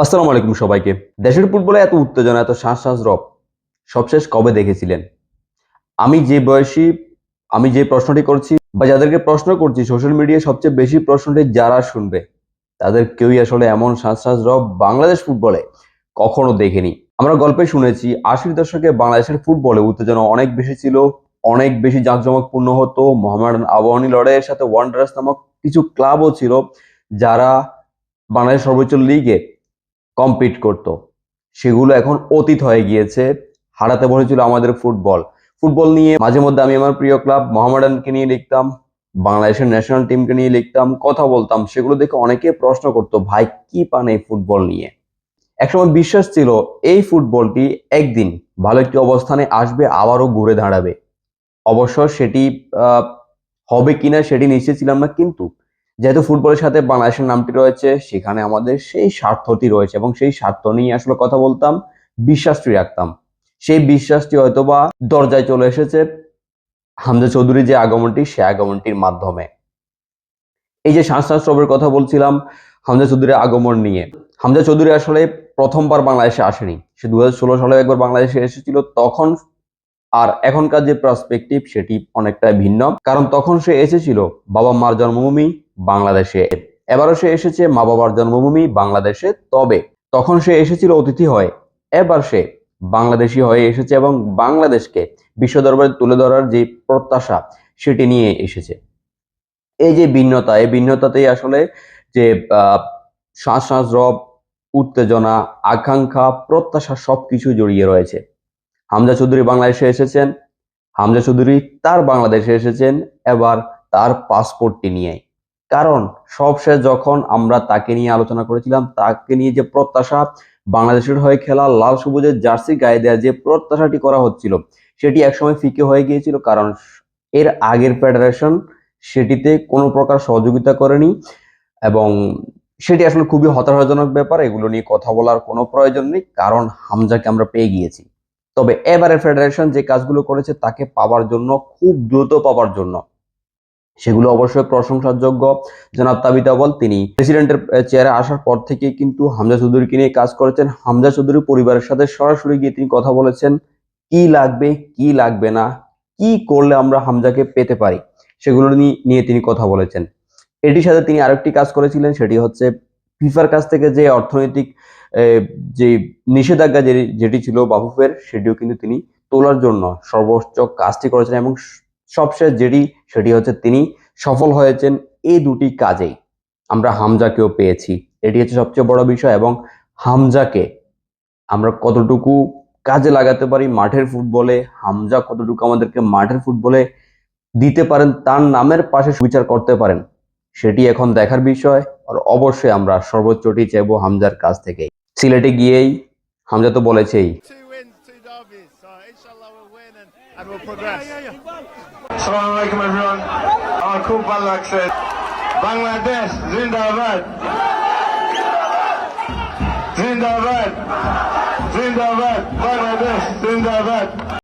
আসসালামু আলাইকুম সবাইকে। দেশের ফুটবলে এত উত্তেজনা, এত শ্বাস রব সবশেষ কবে দেখেছিলেন? আমি যে বয়সী, আমি যে প্রশ্নটি করছি বা যাদেরকে প্রশ্ন করছি, সোশ্যাল মিডিয়ায় সবচেয়ে বেশি প্রশ্নটি যারা শুনবে, তাদের কেউই আসলে এমন শ্বাস শ্বাস রব বাংলাদেশ ফুটবলে কখনো দেখেনি। আমরা গল্পে শুনেছি, আশির দশকে বাংলাদেশের ফুটবলে উত্তেজনা অনেক বেশি ছিল, অনেক বেশি জাঁকজমকপূর্ণ হতো মোহামেডান আবাহনী লড়াইয়ের সাথে ওয়ান্ডারাস নামক কিছু ক্লাবও ছিল, যারা বাংলাদেশ সর্বোচ্চ লিগে কম্পিট করত। সেগুলো এখন অতীত হয়ে গিয়েছে। হারাতে বলেছিল আমাদের ফুটবল। ফুটবল নিয়ে মাঝে মধ্যে আমি আমার প্রিয় ক্লাব মোহামেডানকে নিয়ে লিখতাম, বাংলাদেশের ন্যাশনাল টিমকে নিয়ে লিখতাম, কথা বলতাম। সেগুলো দেখে অনেকে প্রশ্ন করতো, ভাই, কি পান এই ফুটবল নিয়ে? একসময় বিশ্বাস ছিল, এই ফুটবলটি একদিন ভালো একটি অবস্থানে আসবে, আবারও ঘুরে দাঁড়াবে। অবশ্য সেটি হবে কিনা সেটি নিশ্চিত ছিলাম না, কিন্তু যেহেতু ফুটবলের সাথে বাংলাদেশের নামটি রয়েছে, সেখানে আমাদের সেই স্বার্থটি রয়েছে এবং সেই স্বার্থ নিয়ে আসলে কথা বলতাম, বিশ্বাসটি রাখতাম। সেই বিশ্বাসটি হয়তোবা দরজায় চলে এসেছে হামজা চৌধুরী যে আগমনটি সে আগমনটির মাধ্যমে। এই যে শ্বাসরবের কথা বলছিলাম, হামজা চৌধুরীর আগমন নিয়ে। হামজা চৌধুরী আসলে প্রথমবার বাংলাদেশে আসেনি। সে দু হাজার ষোলো সালে একবার বাংলাদেশে এসেছিল, তখন আর এখনকার যে পার্সপেক্টিভ সেটি অনেকটাই ভিন্ন। কারণ তখন সে এসেছিল বাবা মার জন্মভূমি বাংলাদেশে। এবারও সে এসেছে মা বাবার জন্মভূমি বাংলাদেশে, তবে তখন সে এসেছিল অতিথি হয়ে। এবার সে বাংলাদেশি হয়ে এসেছে এবং বাংলাদেশকে বিশ্ব দরবারে তুলে ধরার যে প্রত্যাশা, সেটি নিয়ে এসেছে। এই যে ভিন্নতা, এই ভিন্নতাতেই আসলে যে শ্বাস শ্বাস রব উত্তেজনা, আকাঙ্ক্ষা, প্রত্যাশা সবকিছু জড়িয়ে রয়েছে। হামজা চৌধুরী বাংলাদেশে এসেছেন, হামজা চৌধুরী তার বাংলাদেশে এসেছেন, এবার তার পাসপোর্টটি নিয়ে। কারণ সবশেষ যখন আমরা তাকে নিয়ে আলোচনা করেছিলাম, তাকে নিয়ে যে প্রত্যাশা বাংলাদেশের হয়ে খেলা লাল সবুজের জার্সি গায়ে দেওয়ার যে প্রত্যাশাটি করা হচ্ছিল, সেটি একসময় ফিকে হয়ে গিয়েছিল কারণ এর আগের ফেডারেশন সেটিতে কোনো প্রকার সহযোগিতা করেনি এবং সেটি আসলে খুবই হতাশাজনক ব্যাপার, এগুলো নিয়ে কথা বলার কোনো প্রয়োজন নেই, কারণ হামজাকে আমরা পেয়ে গিয়েছি। তবে এবারে ফেডারেশন যে কাজগুলো করেছে তাকে পাওয়ার জন্য, খুব দ্রুত পাওয়ার জন্য সেগুলো অবশ্যই প্রশংসার যোগ্য জনাব তাবিত আবল তিনি প্রেসিডেন্টের চেয়ারে আসার পর থেকে কিন্তু হামজা চৌধুরীকে নিয়ে কাজ করেছেন। হামজা চৌধুরী পরিবারের সাথে সরাসরি গিয়ে তিনি কথা বলেছেন, কি লাগবে কি লাগবে না, কি করলে আমরা হামজাকে পেতে পারি? সেগুলো নিয়ে তিনি কথা বলেছেন। এটির সাথে তিনি আরেকটি কাজ করেছিলেন, সেটি হচ্ছে ফিফার কাছ থেকে যে অর্থনৈতিক যে নিষেধাজ্ঞা যেটি ছিল বাফুফের, সেটিও কিন্তু তিনি তোলার জন্য সর্বোচ্চ কাজটি করেছেন এবং সবশেষ যেটি, সেটি হচ্ছে তিনি সফল হয়েছেন এই দুটি কাজেই। আমরা হামজাকেও পেয়েছি। এটি হচ্ছে সবচেয়ে বড় বিষয় এবং হামজাকে আমরা কতটুকু কাজে লাগাতে পারি মাঠের ফুটবলে, হামজা কতটুকু আমাদেরকে মাঠের ফুটবলে দিতে পারেন, তার নামের পাশে সুবিচার করতে পারেন, সেটি এখন দেখার বিষয় আর অবশ্যই আমরা সর্বোচ্চটি চাইব হামজার কাছ থেকে সিলেটে গিয়েই, হামজা তো বলেছেই and we'll progress. Assalamu alaikum everyone. Our Cool Balak said, Bangladesh, Zindabad. Zindabad.